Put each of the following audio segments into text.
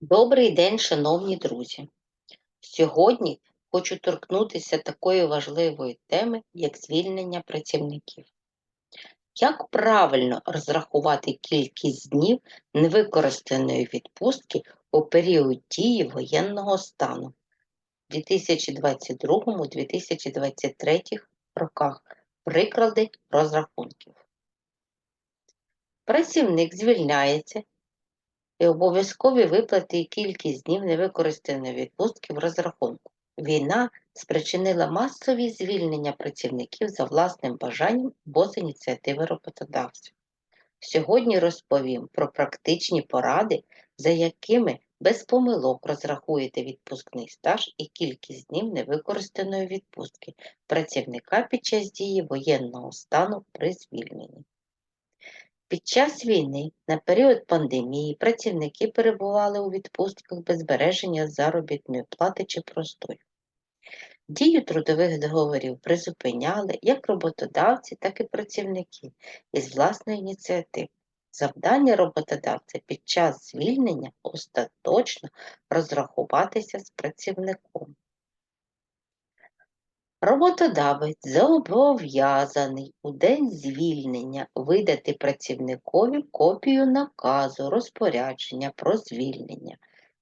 Добрий день, шановні друзі! Сьогодні хочу торкнутися такої важливої теми, як звільнення працівників. Як правильно розрахувати кількість днів невикористаної відпустки у період дії воєнного стану у 2022-2023 роках? Приклади розрахунків. Працівник звільняється і обов'язкові виплати і кількість днів невикористаної відпустки в розрахунку. Війна спричинила масові звільнення працівників за власним бажанням або з ініціативи роботодавців. Сьогодні розповім про практичні поради, за якими без помилок розрахуєте відпускний стаж і кількість днів невикористаної відпустки працівника під час дії воєнного стану при звільненні. Під час війни, на період пандемії, працівники перебували у відпустках без збереження заробітної плати чи простою. Дію трудових договорів призупиняли як роботодавці, так і працівники із власної ініціативи. Завдання роботодавця під час звільнення остаточно розрахуватися з працівником. Роботодавець зобов'язаний у день звільнення видати працівникові копію наказу розпорядження про звільнення,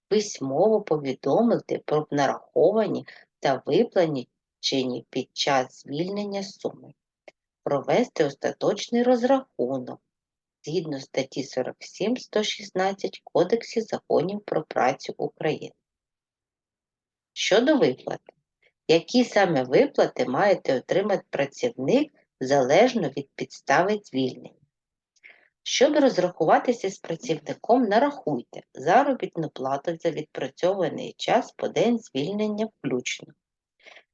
письмово повідомити про нараховані та виплачені під час звільнення суми, провести остаточний розрахунок згідно статті 47-116 Кодексу законів про працю України. Щодо виплати, які саме виплати маєте отримати працівник залежно від підстави звільнення. Щоб розрахуватися з працівником, нарахуйте заробітну плату за відпрацьований час по день звільнення включно.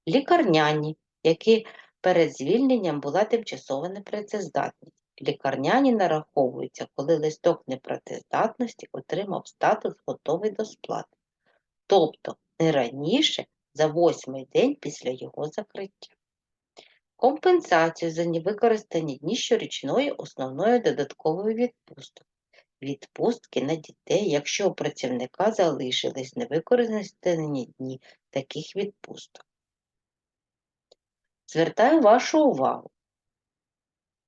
Лікарняні, які перед звільненням була тимчасова непрацездатність. Лікарняні нараховуються, коли листок непрацездатності отримав статус готовий до сплати. Тобто не раніше за восьмий день після його закриття. Компенсацію за невикористані дні щорічної основної додаткової відпустки. Відпустки на дітей, якщо у працівника залишились невикористані дні таких відпусток. Звертаю вашу увагу,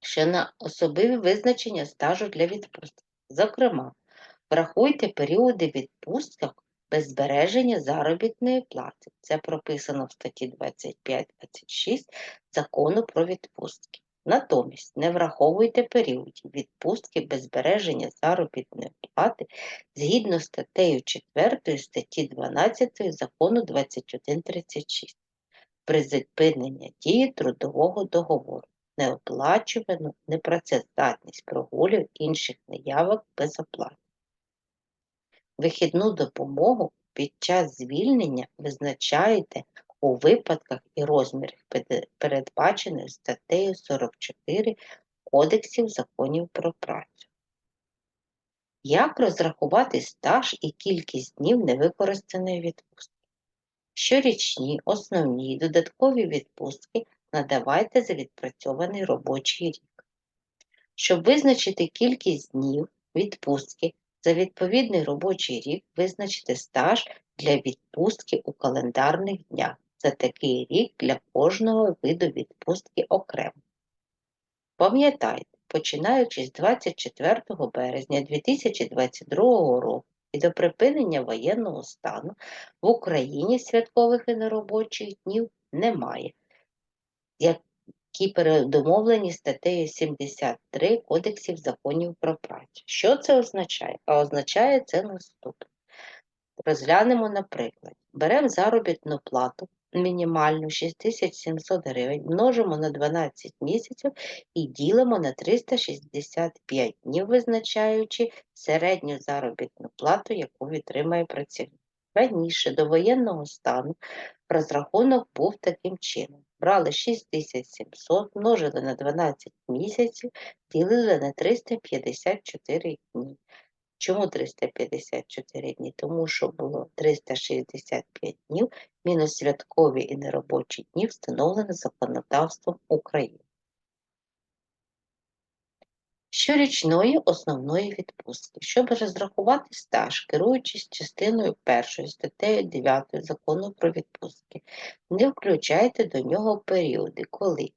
що на особливі визначення стажу для відпустки. Зокрема, врахуйте періоди відпусток без збереження заробітної плати. Це прописано в статті 25-26 закону про відпустки. Натомість не враховуйте періодів відпустки без збереження заробітної плати згідно статтею 4 статті 12 закону 2136 при зупиненні дії трудового договору, неоплачувану непрацездатність прогулів інших неявок без оплати. Вихідну допомогу під час звільнення визначаєте у випадках і розмірах, передбачених статтею 44 Кодексів законів про працю. Як розрахувати стаж і кількість днів невикористаної відпустки? Щорічні, основні і додаткові відпустки надавайте за відпрацьований робочий рік. Щоб визначити кількість днів відпустки за відповідний робочий рік визначте стаж для відпустки у календарних днях. За такий рік для кожного виду відпустки окремо. Пам'ятайте, починаючи з 24 березня 2022 року і до припинення воєнного стану в Україні святкових і неробочих днів немає, які передумовлені статтею 73 Кодексів законів про працю. Що це означає? А означає це наступне. Розглянемо, наприклад, беремо заробітну плату мінімальну 6700 гривень, множимо на 12 місяців і ділимо на 365 днів, визначаючи середню заробітну плату, яку відтримає працівник. Раніше до воєнного стану розрахунок був таким чином. Брали 6700, множили на 12 місяців, ділили на 354 дні. Чому 354 дні? Тому що було 365 днів мінус святкові і неробочі дні, встановлені законодавством України. Щорічної основної відпустки. Щоб розрахувати стаж, керуючись частиною першою статтею 9 закону про відпустки, не включайте до нього періоди, коли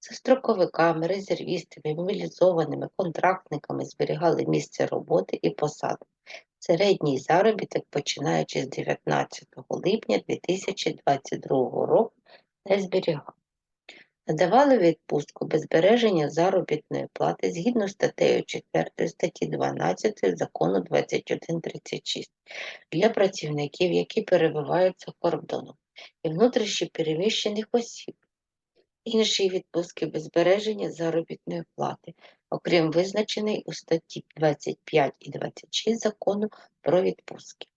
за строковиками, резервістами, мобілізованими, контрактниками зберігали місце роботи і посади. Середній заробіток, починаючи з 19 липня 2022 року, не зберігав. Надавали відпустку без збереження заробітної плати згідно статтею 4 статті 12 закону 2136 для працівників, які перебувають за кордоном і внутрішньо переміщених осіб. Інші відпустки без збереження заробітної плати, окрім визначений у статті 25 і 26 закону про відпустки.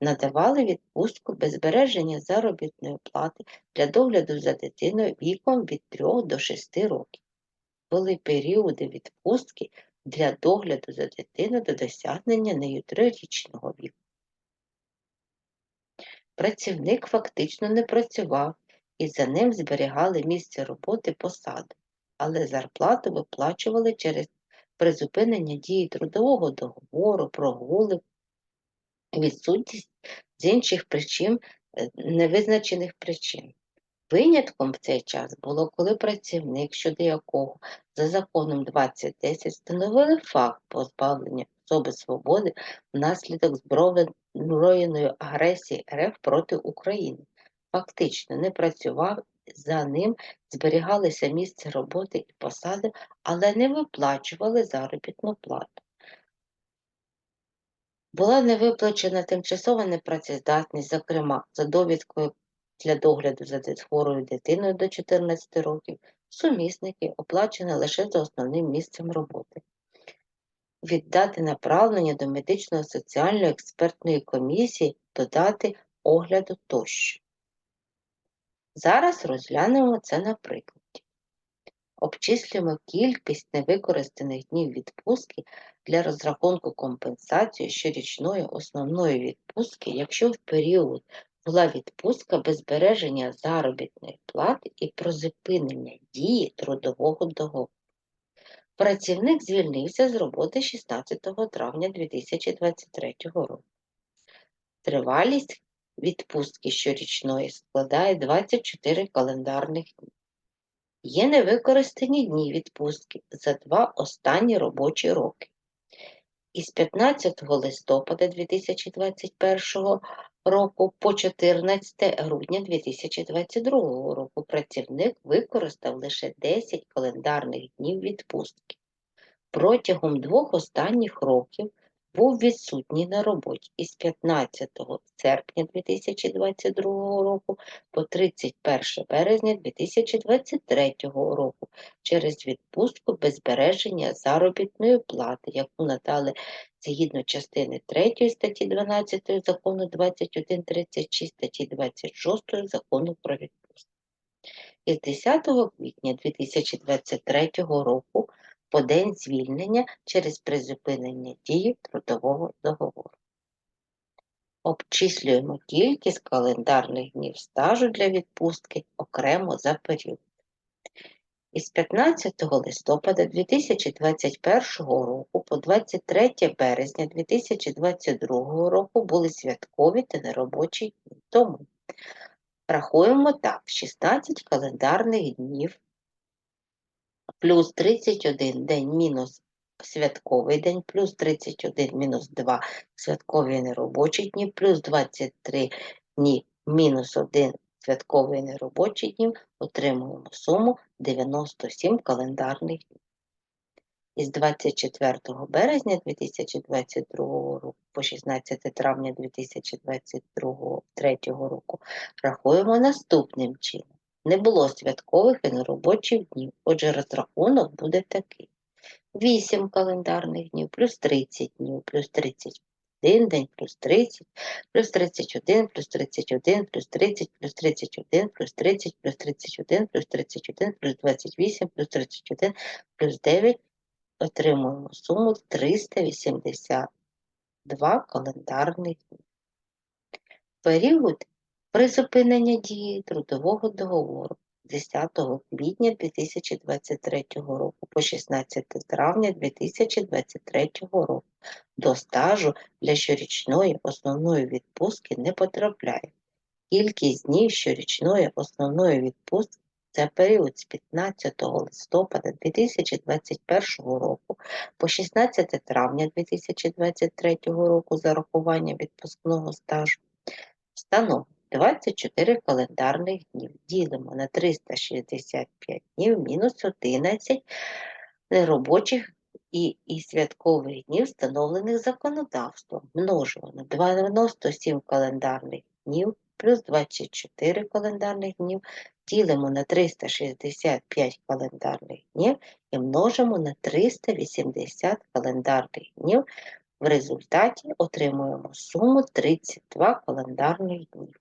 Надавали відпустку без збереження заробітної плати для догляду за дитиною віком від 3 до 6 років. Були періоди відпустки для догляду за дитиною до досягнення нею трирічного віку. Працівник фактично не працював і за ним зберігали місце роботи посаду, але зарплату виплачували через призупинення дії трудового договору, прогули, відсутність з інших причин, е, невизначених причин. Винятком в цей час було, коли працівник, щодо якого за законом 2010 встановили факт позбавлення особи свободи внаслідок збройної агресії РФ проти України, фактично не працював, за ним зберігалися місце роботи і посади, але не виплачували заробітну плату. Була не виплачена тимчасова непрацездатність, зокрема, за довідкою для догляду за хворою дитиною до 14 років, сумісники оплачені лише за основним місцем роботи. Віддати направлення до медичної соціальної експертної комісії, додати огляду тощо. Зараз розглянемо це на прикладі. Обчислюємо кількість невикористаних днів відпустки для розрахунку компенсації щорічної основної відпустки, якщо в період була відпустка без збереження заробітної плати і про зупинення дії трудового договору. Працівник звільнився з роботи 16 травня 2023 року. Тривалість відпустки щорічної складає 24 календарних дні. Є невикористані дні відпустки за два останні робочі роки. Із 15 листопада 2021 року по 14 грудня 2022 року працівник використав лише 10 календарних днів відпустки. Протягом двох останніх років був відсутній на роботі із 15 серпня 2022 року по 31 березня 2023 року через відпустку без збереження заробітної плати, яку надали згідно частини 3 статті 12 закону 2136 статті 26 закону про відпустку. Із 10 квітня 2023 року по день звільнення через призупинення дії трудового договору. Обчислюємо кількість календарних днів стажу для відпустки окремо за період. Із 15 листопада 2021 року по 23 березня 2022 року були святкові та неробочі дні. Тому рахуємо так: 16 календарних днів плюс 31 день мінус святковий день, плюс 31 мінус 2 святкові неробочі дні, плюс 23 дні мінус 1 святковий неробочі днів, отримуємо суму 97 календарних днів. Із 24 березня 2022 року по 16 травня 2023 року рахуємо наступним чином не було святкових і неробочих днів, отже, розрахунок буде такий. 8 календарних днів, плюс 30 днів, плюс 31 день, плюс 30, плюс 31, плюс 31, плюс 30, плюс 31, плюс 30, плюс 31, плюс 31, плюс 28, плюс 31, плюс 9. Отримуємо суму 382 календарних днів. Період призупинення дії трудового договору з 10 квітня 2023 року по 16 травня 2023 року. До стажу для щорічної основної відпустки не потрапляє. Кількість днів щорічної основної відпустки за період з 15 листопада 2021 року по 16 травня 2023 року за рахування відпускного стажу становить 24 календарних днів. Ділимо на 365 днів мінус 11 неробочих і, і святкових днів, встановлених законодавством. Множимо на 97 календарних днів плюс 24 календарних днів, ділимо на 365 календарних днів і множимо на 380 календарних днів. В результаті отримуємо суму 32 календарних днів.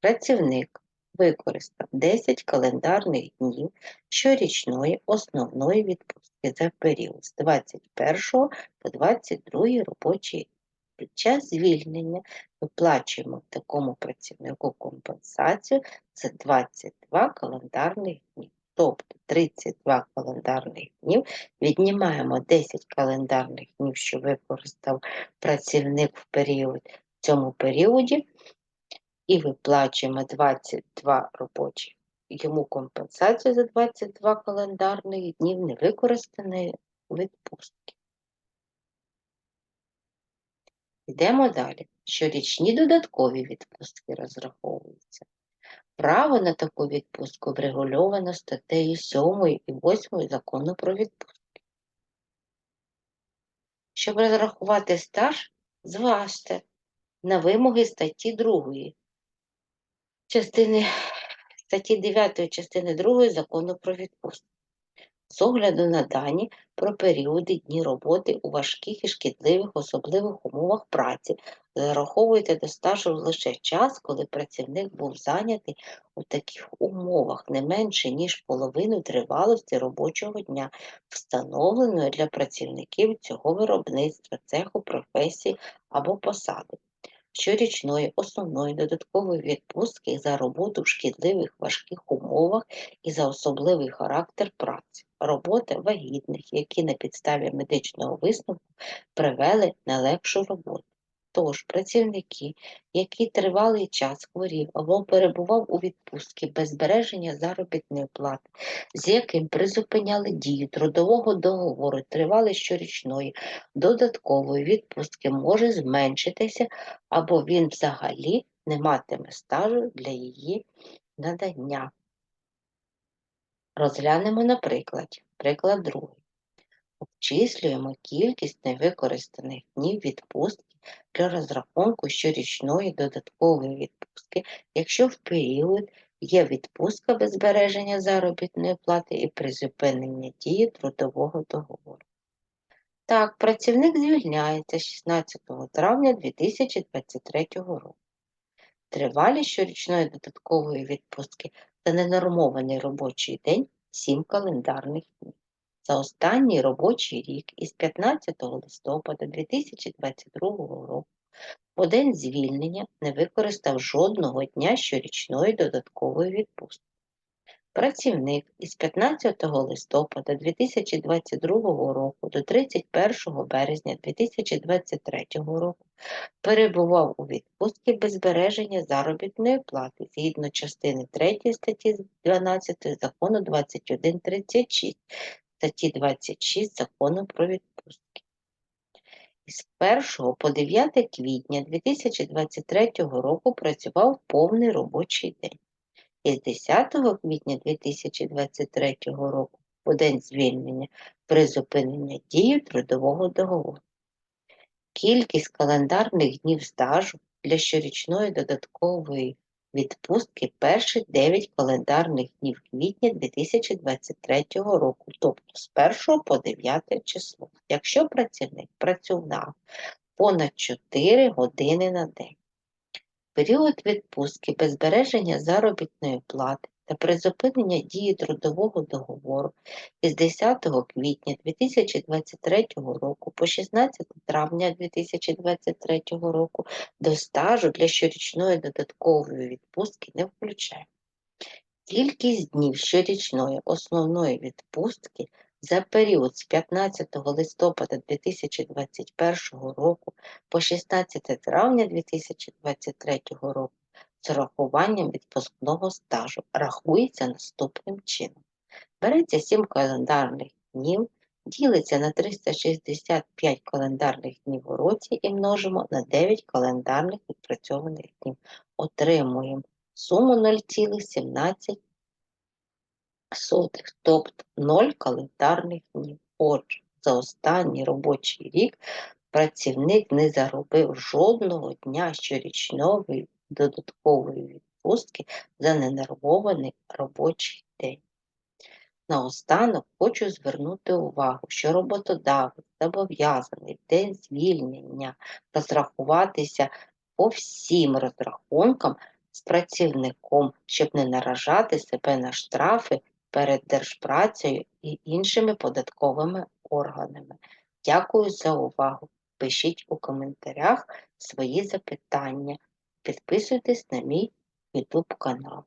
Працівник використав 10 календарних днів щорічної основної відпустки за період з 21 по 22 робочий рік. Під час звільнення виплачуємо такому працівнику компенсацію за 22 календарних днів. Тобто 32 календарних днів віднімаємо 10 календарних днів, що використав працівник в період в цьому періоді, і виплачуємо 22 робочі. Йому компенсацію за 22 календарних днів невикористаної відпустки. Йдемо далі. Щорічні додаткові відпустки розраховуються. Право на таку відпустку врегульовано статтею 7 і 8 закону про відпустки. Щоб розрахувати стаж, зважте на вимоги статті 2 частини статті 9 частини 2 закону про відпустку. З огляду на дані про періоди дні роботи у важких і шкідливих особливих умовах праці, зараховуйте до стажу лише час, коли працівник був зайнятий у таких умовах не менше, ніж половину тривалості робочого дня, встановленої для працівників цього виробництва, цеху, професії або посади щорічної основної додаткової відпустки за роботу в шкідливих важких умовах і за особливий характер праці, роботи вагітних, які на підставі медичного висновку привели на легшу роботу. Тож працівники, які тривалий час хворів або перебував у відпустці без збереження заробітної плати, з яким призупиняли дію трудового договору тривали щорічної додаткової відпустки, може зменшитися, або він взагалі не матиме стажу для її надання. Розглянемо на прикладі. Приклад другий. Обчислюємо кількість невикористаних днів відпустки для розрахунку щорічної додаткової відпустки, якщо в період є відпустка без збереження заробітної плати і призупинення дії трудового договору. Так, працівник звільняється 16 травня 2023 року. Тривалість щорічної додаткової відпустки та ненормований робочий день 7 календарних днів за останній робочий рік із 15 листопада 2022 року по день звільнення не використав жодного дня щорічної додаткової відпустки. Працівник із 15 листопада 2022 року до 31 березня 2023 року перебував у відпустці без збереження заробітної плати згідно частини 3 статті 12 закону 2136 статті 26 Закону про відпустки. Із 1 по 9 квітня 2023 року працював повний робочий день. Із 10 квітня 2023 року по день звільнення призупинення дії трудового договору. Кількість календарних днів стажу для щорічної додаткової відпустки перші 9 календарних днів квітня 2023 року, тобто з 1 по 9 число, якщо працівник працював понад 4 години на день. Період відпустки без збереження заробітної плати та призупинення дії трудового договору із 10 квітня 2023 року по 16 травня 2023 року до стажу для щорічної додаткової відпустки не включає. Кількість днів щорічної основної відпустки за період з 15 листопада 2021 року по 16 травня 2023 року з урахуванням відпускного стажу рахується наступним чином. Береться 7 календарних днів, ділиться на 365 календарних днів у році і множимо на 9 календарних відпрацьованих днів. Отримуємо суму 0,17, тобто 0 календарних днів. Отже, за останній робочий рік працівник не заробив жодного дня щорічної додаткової відпустки за ненервований робочий день. Наостанок хочу звернути увагу, що роботодавець зобов'язаний день звільнення розрахуватися по всім розрахункам з працівником, щоб не наражати себе на штрафи перед Держпрацею і іншими податковими органами. Дякую за увагу. Пишіть у коментарях свої запитання. Підписуйтесь на мій YouTube канал.